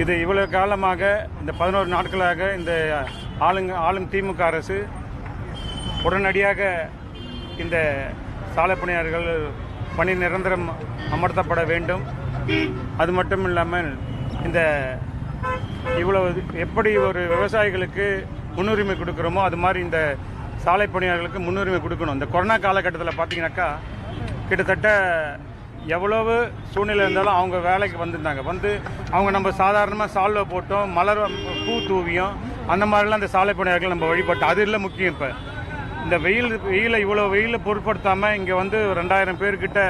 இது இவ்வளவு காலமாக இந்த பதினோரு நாட்களாக இந்த ஆளுங்க ஆளும் திமுக அரசு உடனடியாக இந்த சாலை பணியாளர்கள் பணி நிரந்தரம் அமர்த்தப்பட வேண்டும். அது மட்டும் இல்லாமல் இந்த இவ்வளவு எப்படி ஒரு விவசாயிகளுக்கு முன்னுரிமை கொடுக்குறோமோ அது மாதிரி இந்த சாலை பணியாளர்களுக்கு முன்னுரிமை கொடுக்கணும். இந்த கொரோனா காலகட்டத்தில் பார்த்தீங்கன்னாக்கா கிட்டத்தட்ட எவ்வளவு சூழ்நிலை இருந்தாலும் அவங்க வேலைக்கு வந்திருந்தாங்க. வந்து அவங்க நம்ம சாதாரணமாக சால்வை போட்டோம் மலர் பூ தூவியும் அந்த மாதிரிலாம் அந்த சாலை பணியாளர்கள் நம்ம வழிபட்டோம். அது இல்லை முக்கியம் இப்போ. இந்த வெயில் வெயிலை இவ்வளோ வெயிலை பொருட்படுத்தாமல் இங்கே வந்து ரெண்டாயிரம் பேர்கிட்ட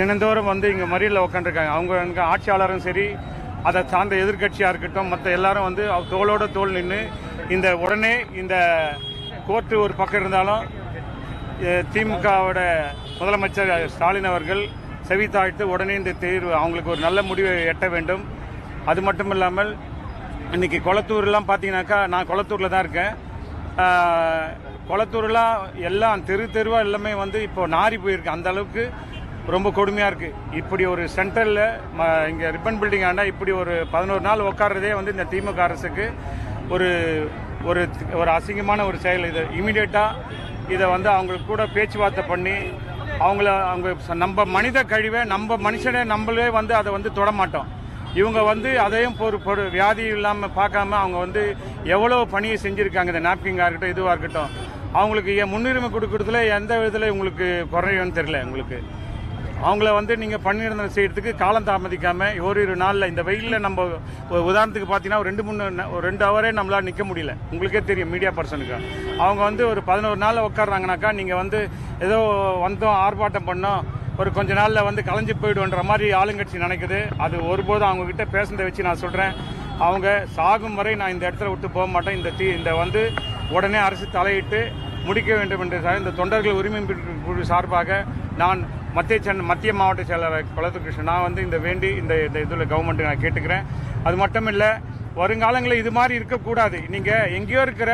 தினந்தோறும் வந்து இங்கே மறியலில் உட்காந்துருக்காங்க அவங்க இங்கே ஆட்சியாளரும் சரி அதை சார்ந்த எதிர்க்கட்சியாக இருக்கட்டும் மற்ற எல்லாரும் வந்து தோளோட தோள் நின்று இந்த உடனே இந்த கோர்ட்டு ஒரு பக்கம் இருந்தாலும் திமுகவோட முதலமைச்சர் ஸ்டாலின் அவர்கள் செவித்தாழ்த்து உடனே இந்த தேர்வு அவங்களுக்கு ஒரு நல்ல முடிவை எட்ட வேண்டும். அது மட்டும் இல்லாமல் இன்னைக்கு கொளத்தூர்லாம் பார்த்தீங்கன்னாக்கா நான் கொளத்தூரில் தான் இருக்கேன். ஆஹ், கொளத்தூர்லாம் எல்லாம் தெரு தெருவாக எல்லாமே வந்து இப்போ நாரி போயிருக்கு. அந்த அளவுக்கு ரொம்ப கொடுமையாக இருக்குது இப்படி ஒரு சென்டரில் இங்கே ரிப்பன் பில்டிங் ஆண்டா இப்படி ஒரு பதினோரு நாள் உட்கார்றதே வந்து இந்த திமுக அரசுக்கு ஒரு ஒரு ஒரு அசிங்கமான ஒரு செயல் இது. இமீடியட்டாக இதை வந்து அவங்களுக்கு கூட பேச்சுவார்த்தை பண்ணி அவங்கள அவங்க நம்ம மனித கழிவை நம்ம மனுஷனே நம்மளே வந்து அதை வந்து தொட மாட்டோம். இவங்க வந்து அதையும் ஒரு பொரு வியாதி இல்லாமல் பார்க்காம அவங்க வந்து எவ்வளோ பணியை செஞ்சுருக்காங்க இந்த நாப்கிங்காக இருக்கட்டும் இதுவாக இருக்கட்டும். அவங்களுக்கு ஏன் முன்னுரிமை கொடுக்கறதுல எந்த விதத்தில் உங்களுக்கு குறையும்னு தெரியல உங்களுக்கு அவங்கள வந்து நீங்கள் பணியிடம் செய்கிறதுக்கு காலம் தாமதிக்காமல் ஓரிரு நாளில் இந்த வெயிலில் நம்ம ஒரு உதாரணத்துக்கு பார்த்தீங்கன்னா ஒரு ரெண்டு மூணு ஒரு ரெண்டு ஹவரே நம்மளால் நிற்க முடியல. உங்களுக்கே தெரியும் மீடியா பர்சனுக்கு அவங்க வந்து ஒரு பதினோரு நாளில் உட்காடுறாங்கனாக்கா நீங்கள் வந்து ஏதோ வந்தோம் ஆர்ப்பாட்டம் பண்ணோம் ஒரு கொஞ்ச நாளில் வந்து கலைஞ்சு போயிடுன்ற மாதிரி ஆளுங்கட்சி நினைக்குது. அது ஒருபோதும் அவங்கக்கிட்ட பேசுனதை வச்சு நான் சொல்கிறேன் அவங்க சாகும் வரை நான் இந்த இடத்துல விட்டு போக மாட்டேன். இந்த தீ இந்த வந்து உடனே அரசு தலையிட்டு முடிக்க வேண்டும் என்று இந்த தொண்டர்கள் உரிமை குழு சார்பாக நான் மத்திய சென் மத்திய மாவட்ட செயலாளர் குலத்துக்கிருஷ்ணன் நான் வந்து இந்த வேண்டி இந்த இந்த இதில் கவர்மெண்ட்டு நான் கேட்டுக்கிறேன். அது மட்டும் இல்லை வருங்காலங்களில் இது மாதிரி இருக்கக்கூடாது. நீங்கள் எங்கேயோ இருக்கிற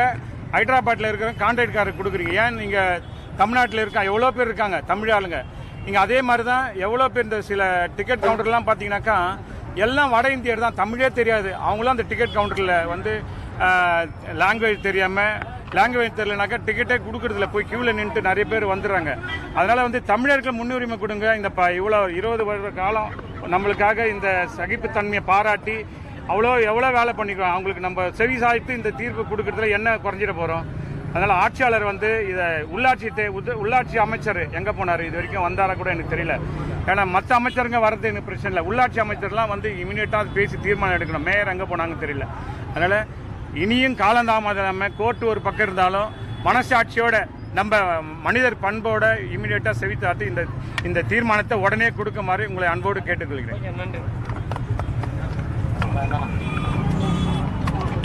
ஹைதராபாத்தில் இருக்கிற கான்ட்ராக்ட்காரருக்கு கொடுக்குறீங்க. ஏன் நீங்கள் தமிழ்நாட்டில் இருக்க? எவ்வளோ பேர் இருக்காங்க? தமிழ் ஆளுங்க. நீங்கள் அதே மாதிரி தான் எவ்வளோ பேர் இந்த சில டிக்கெட் கவுண்டர்லாம் பார்த்தீங்கன்னாக்கா எல்லாம் வட இந்தியர் தான். தமிழே தெரியாது. அவங்களும் அந்த டிக்கெட் கவுண்டரில் வந்து லாங்குவேஜ் தெரியாமல் லாங்குவேஜ் தெரியலனாக்கா டிக்கெட்டே கொடுக்குறதுல போய் கியூவில் நின்றுட்டு நிறைய பேர் வந்துடுறாங்க. அதனால் வந்து தமிழர்கள் முன்னுரிமை கொடுங்க. இந்த ப இவ்வளோ இருபது வருட காலம் நம்மளுக்காக இந்த சகிப்புத்தன்மையை பாராட்டி அவ்வளோ எவ்வளோ வேலை பண்ணிக்கிறோம். அவங்களுக்கு நம்ம செவி சாய்த்து இந்த தீர்ப்பு கொடுக்கறதுல என்ன குறைஞ்சிட போகிறோம் அதனால் ஆட்சியாளர் வந்து இதை உள்ளாட்சி தே- உள்ளாட்சி அமைச்சர் எங்கே போனார்? இது வரைக்கும் வந்தாரா கூட எனக்கு தெரியல. ஏன்னா மற்ற அமைச்சருங்க வர்றது எனக்கு பிரச்சனை இல்லை. உள்ளாட்சி அமைச்சர்லாம் வந்து இமீடியட்டாக பேசி தீர்மானம் எடுக்கணும். மேயர் எங்கே போனாங்கன்னு தெரியல. அதனால் இனியும் காலந்தாமதம் கோர்ட்டு ஒரு பக்கம் இருந்தாலும் மனசாட்சியோட நம்ம மனிதர் பண்போட இமீடியட்டாக செவித்தாத்து இந்த இந்த தீர்மானத்தை உடனே கொடுக்குமாறு உங்களை அன்போடு கேட்டுக்கொள்கிறேன். நன்றி.